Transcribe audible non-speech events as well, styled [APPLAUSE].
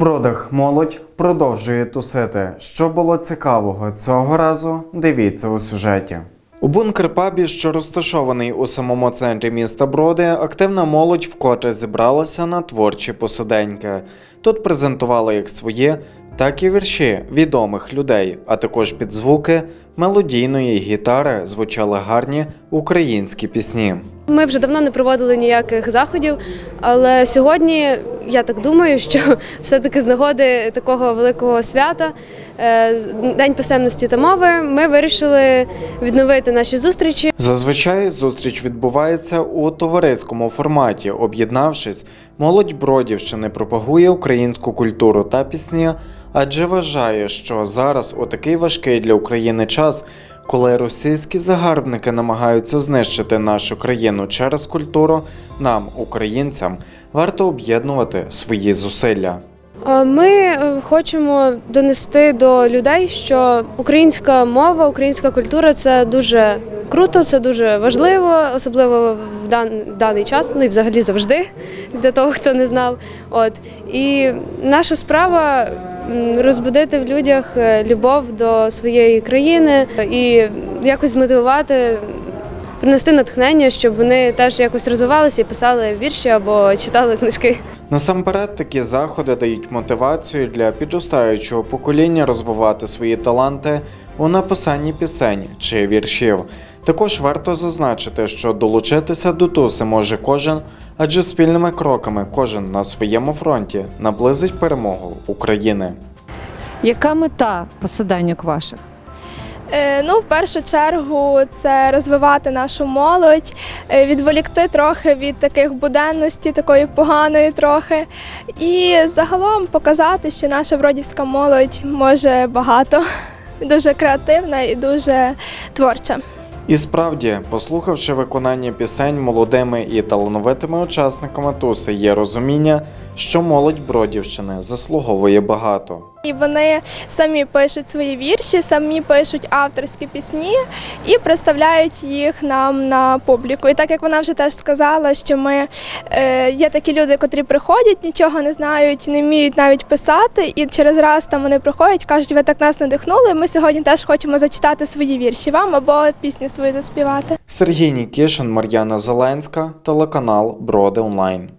бродах молодь продовжує тусити. Що було цікавого цього разу? Дивіться у сюжеті. У бункер-пабі, що розташований у самому центрі міста Броди, активна молодь вкотре зібралася на творчі посиденьки. Тут презентували як свої, так і вірші відомих людей, а також під звуки мелодійної гітари звучали гарні українські пісні. Ми вже давно не проводили ніяких заходів, але сьогодні я так думаю, що [LAUGHS] все-таки з нагоди такого великого свята, е, День писемності та мови, ми вирішили відновити наші зустрічі. Зазвичай зустріч відбувається у товариському форматі. Об'єднавшись, молодь Бродівщини пропагує українську культуру та пісні, адже вважає, що зараз у такий важкий для України час, коли російські загарбники намагаються знищити нашу країну через культуру, нам, українцям, варто об'єднувати свої зусилля. Е, Ми е, хочемо донести до людей, що українська мова, українська культура це дуже круто, це дуже важливо, особливо в дан- даний час, ну і взагалі завжди для того, хто не знав. От і наша справа розбудити в людях е, любов до своєї країни і якось змотивувати. Принести натхнення, щоб вони теж якось розвивалися і писали вірші або читали книжки. Насамперед, такі заходи дають мотивацію для підростаючого покоління розвивати свої таланти у написанні пісень чи віршів. Також варто зазначити, що долучитися до туси може кожен, адже спільними кроками кожен на своєму фронті наблизить перемогу України. Яка мета посиденьок ваших? Е, Ну, в першу чергу, це розвивати нашу молодь, е, відволікти трохи від таких буденності, такої поганої трохи. І загалом показати, що наша бродівська молодь може багато, [LAUGHS] дуже креативна і дуже творча. І справді, послухавши виконання пісень молодими і талановитими учасниками туси, є розуміння, що молодь Бродівщини заслуговує багато. І вони самі пишуть свої вірші, самі пишуть авторські пісні і представляють їх нам на публіку. І так як вона вже теж сказала, що ми е, є такі люди, котрі приходять, нічого не знають, не вміють навіть писати, і через раз там вони приходять, кажуть, ви так нас надихнули. Ми сьогодні теж хочемо зачитати свої вірші вам або пісню свою заспівати. Сергій Нікішин, Мар'яна Зеленська, телеканал Броди Онлайн.